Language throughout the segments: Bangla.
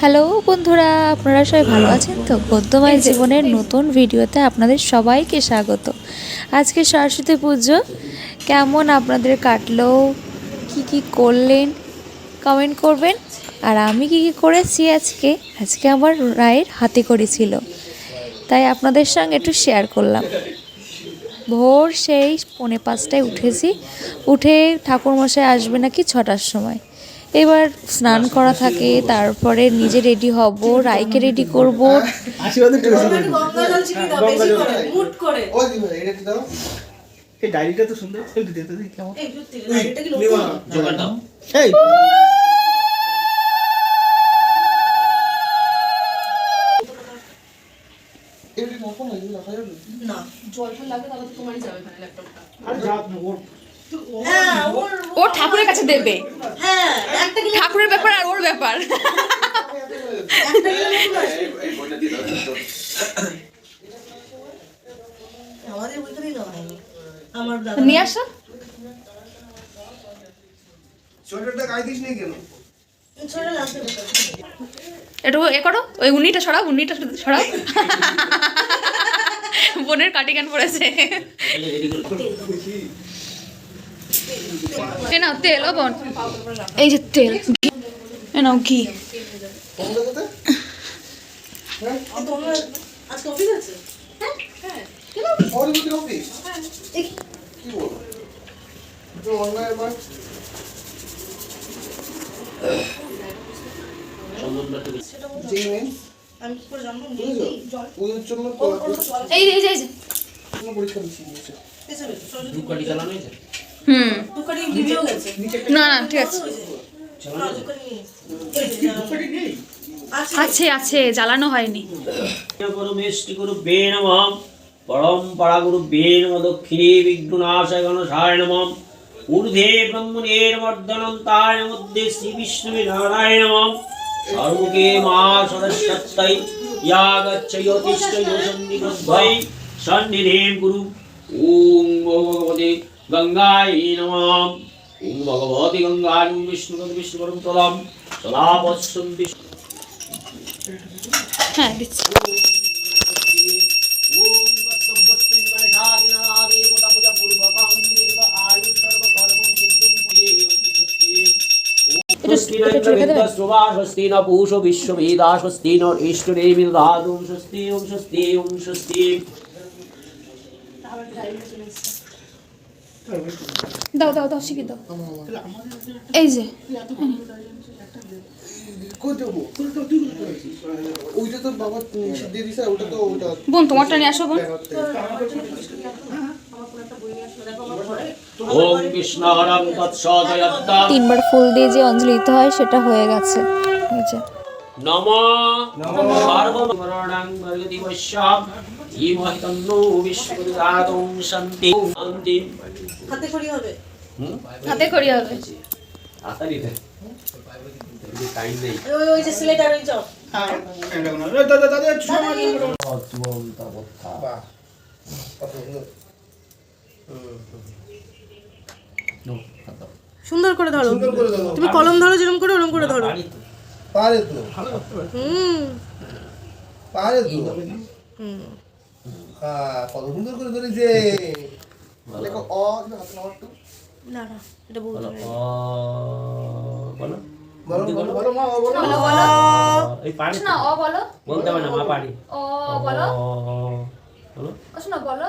হ্যালো বন্ধুরা আপনারা সবাই ভালো আছেন? তো গদ্যময় জীবনের নতুন ভিডিওতে আপনাদের সবাইকে স্বাগত। আজকে সরস্বতী পুজো কেমন আপনাদের কাটলো? কি কি করলেন? কমেন্ট করবেন। আর আমি কি কি করেছি আজকে? আজকে আমার রায়ের হাতে করেছিল তাই আপনাদের সঙ্গে একটু শেয়ার করলাম। ভোর সেই পৌনে পাঁচটায় উঠেছি। উঠে ঠাকুরমশাই আসবে নাকি ছটার সময়? এবার স্নান করা থাকে তারপরে নিজে রেডি হব রাইকে রেডি করব। এই ডায়েরিটা তো সুন্দর একটু দিতে কেমন? এই না, জল ফল লাগবে তাহলে তোমারই যাবে ল্যাপটপটা। আরে যা, ওর ও ঠাকুরের কাছে দেবে। ঠাকুরের ব্যাপার আর ওর ব্যাপার। নিয়ে আসো? একটু এ করো, ওই উন্নিটা সরাও সরাও। বোনের কাটিগান পড়েছে। এ নাও তেল ও বোন। এই যে তেল। এ নাও ঘি। এই যে, এই যে এই যে। জন্য পরীক্ষা হুম। দুকারি ভিডিও গেছে না না ঠিক আছে। আচ্ছা আছে আছে জ্বালানো হয়নি। পরম্পরা গুরুভ্যে নমঃ দক্ষিণে গণসায় ঊর্ধ্বে ব্রহ্মণের মধ্যে শ্রী নারায়ণ সর্বকে মা ইয়া গচ্ছয়োতিষ্ঠ সন্নিধেম গুরু। ওম ভগবতে গঙ্গায় নমঃ। ওম ভগবতে গঙ্গায় বিষ্ণু বিষ্ণু পরম তলাম সদাপস্যম বিষ্ণু। হ্যাঁ দিচ্ছি। পুতা পূজা পূর্বকং দীর্ঘ আয়ু সর্ব কর্মং সিদ্ধিং পুজে দাও দাও দাও শিখে দাও। এই যে। বোন তোমারটা নিয়ে আসো বোন। তিনবার ফুল দিয়ে যে অঞ্জলি দিতে হয় সেটা হয়ে গেছে। এই যে। নম সর্বমরণং ভগতি বৈশ্যাম ধীমহি তন্নো বিষ্ণুদাতং শান্তি। শান্তি হাতে করি হবে। হাতে করি হবে। সুন্দর। করে ধরো। তুমি কলম ধরো যেরকম করে ওরকম করে ধরো। পারে তো। হুম। পারে তো। হুম। হ্যাঁ কত সুন্দর করে ধরেছে। লেখো অ দিবে হাতে নাও একটু। না না এটা বলতে হবে বলো। বলো বলো বলো মা ও বলো। এই পারি না ও বলো। বলতে পারে না মা পারি ও বলো। বলো। শোনো বলো।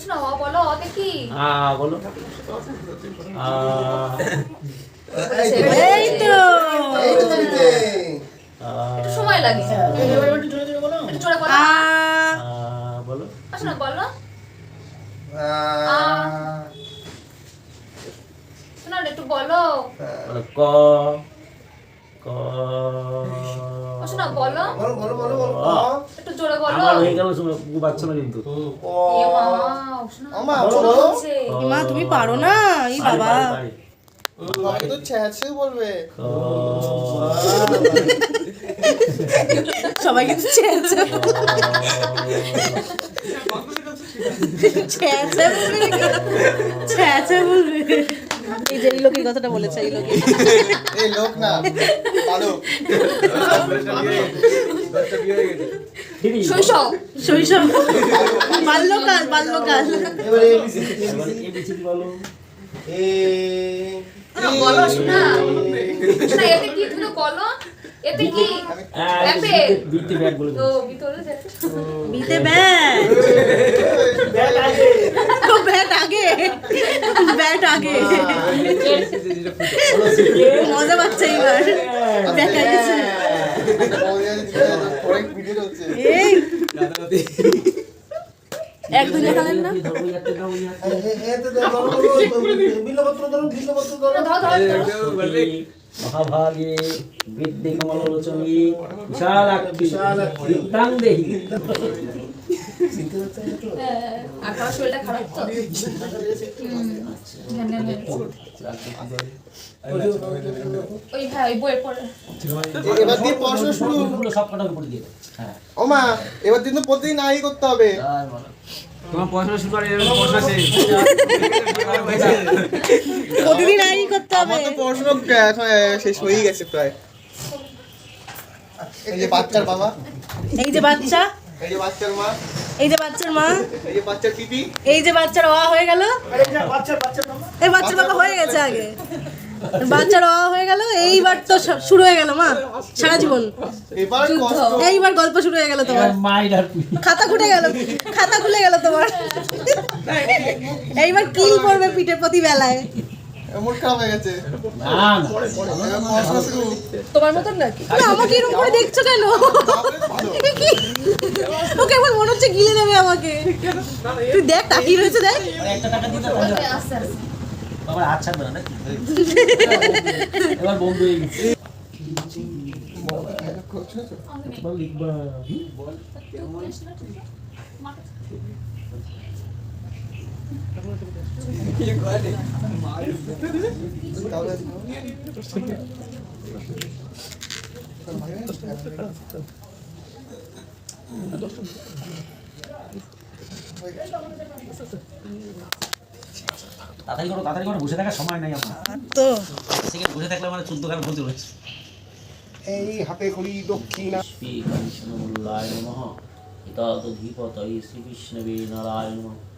শোনো ও বলো ও দেখি। আ বলো। আ এই তো, এই তো। এই তো ধরেছে। আ একটু সময় লাগে একটু জোরে বলো। আ বলো। শোনো বলো। আহ, শোনো একটু বলো। বলো ক ক ও বলো। বলো বলো বলো বলো একটু জোরে বলো। আমার হয়ে গেল শুনে পাচ্ছ না কিন্তু। মা তুমি পারো না এই বাবা। তো ছ্যাঁচে বলবে। সবাই কিন্তু এই যে এই লোকের কথাটা বলেছে এই লোকে এই লোক না শৈশব শৈশব। বাল্যকাল বাল্যকাল। এবারে বলো। শোনা। শোনা এতে কি তুমি বলো? এতে কি। বিতে ব্যাগ বলে ও ভিতরে বিতে ব্যাট ব্যাগ আছে ও ব্যাট আগে ব্যাট আগে মজা পাচ্ছে এবার ভিডিও হচ্ছে এই এক দুই দেখালেন না ধরো মহাভাগে বৃদ্ধি কমলোচনী বিশালাক্ষী। দিব্যাং দেহি এবার দিন প্রতিদিন আই করতে হবে। তোমার পড়াশোনা শুরু করে পড়াশোনা প্রতিদিন করতে হবে। আমার তো পড়াশোনা এখন শেষ হয়েই গেছে প্রায়। এই যে বাচ্চার বাবা। এই যে বাচ্চা। এই যে বাচ্চার মা। এই যে বাচ্চার মা। এই যে বাচ্চার পিপি। এই যে বাচ্চার অ হয়ে গেল। এই বাচ্চার বাবা। হয়ে গেছে আগে। বাচ্চার অ হয়ে গেল এইবার তো শুরু হয়ে গেল মা সারা জীবন। এইবার গল্প শুরু হয়ে গেল তোমার। খাতা খুলে গেল খাতা খুলে গেল তোমার। এইবার কিল পড়বে পিঠে প্রতি বেলায় তোমার মতন নাকি? না, আমাকে এরকম করে দেখছ কেন? ওকে আমার মনে হচ্ছে গিলে নেবে আমাকে? তুই দেখ তাকিয়ে রয়েছে দেখ। বাবার না এবার বন্ধু হয়ে গেছে। এবার লিখবা। তাড়াতাড়ি করো তাড়াতাড়ি করো বসে থাকার সময় নাই আমার। তো। সেখানে বসে থাকলে মানে চোদ্দ খান বলতে রয়েছে এই হাতে করি দক্ষিণা। শ্রীকৃষ্ণমূল্যায় নমঃ। হিতাতধীপতৈ শ্রীকৃষ্ণবে নারায়ণ নমঃ। হিতসম্প্রদায়ণ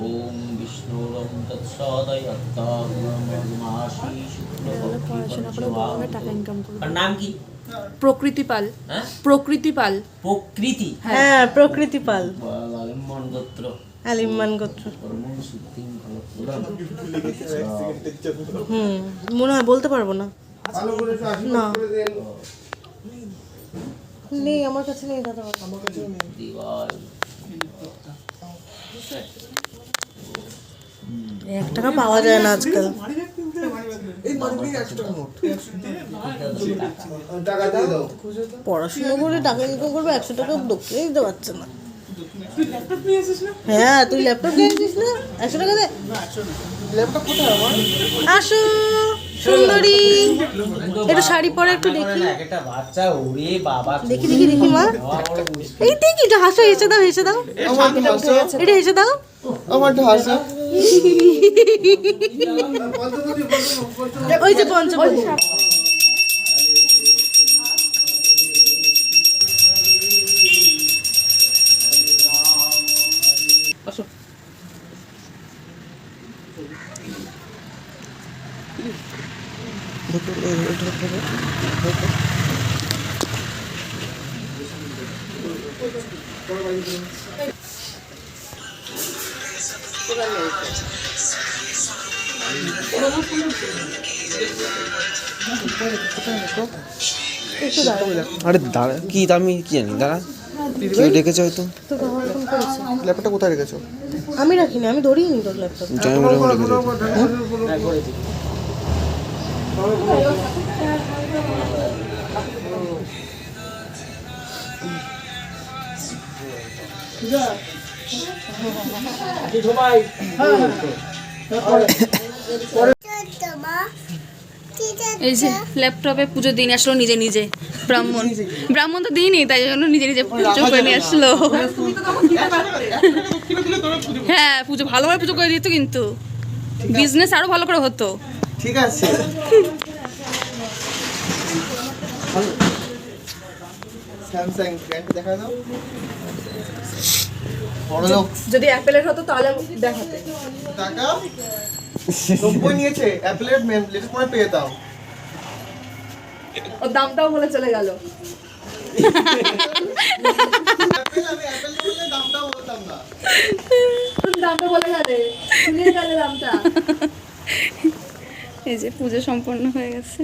ওম বিষ্ণুরম তৎসদয়ত্তামাশি আর নাম কি প্রকৃতি পাল হ্যাঁ প্রকৃতি পাল প্রকৃতি হ্যাঁ প্রকৃতি পাল গোত্র আলিমান গোত্র হুম মনে হয় বলতে পারব না। ভালো করে একটু আশীর্বাদ না। করে দেন নেই আমার কাছে নেই। দাদা এক টাকা পাওয়া যায় না আজকাল। টাকা দিয়ে দাও। পড়াশোনা করে টাকা ইনকাম করবে একশো টাকা দক্ষিণে দিতে পারছে না। হ্যাঁ তুই ল্যাপটপ কিনেছিস না? একশো টাকা দে। ল্যাপটপ কোথায় আমার? আসো। সুন্দরী। একটু শাড়ি পরে একটু দেখি। একটা বাচ্চা ওরে বাবা দেখি দেখি দেখি মা। এই দেখি এটা হাসো হেসে দাও হেসে দাও। এটা হেসে। দাও। আমার একটু হাসো। ওই যে পঞ্চপতি আরে দাঁড়া কি আমি কি জানি দাঁড়া। কেউ ডেকেছে হয়তো? ল্যাপটপটা কোথায় রেখেছো? আমি রাখিনি আমি ধরিনি তোর ল্যাপটপ জয় বলে ডেকেছে হয়তো। এই যে ল্যাপটপে পুজো দিন আসলো নিজে নিজে, ব্রাহ্মণ। ব্রাহ্মণ তো দিনই, তাই জন্য নিজে নিজে পুজো করে নিয়ে আসলো। হ্যাঁ পুজো ভালোভাবে পুজো করে দিত কিন্তু। বিজনেস আরও ভালো করে হতো। ঠিক আছে। স্যামসাং ব্র্যান্ড দেখা দাও যদি অ্যাপেলের হতো তাহলে দেখাতে। টাকা? নব্বই নিয়েছে অ্যাপেলের লেটেস্ট মনে পেয়ে দাও ওর দামটাও বলে চলে গেল। দামটা বলে গেলে শুনিয়ে গেলে দামটা। এই যে পুজো সম্পন্ন হয়ে গেছে।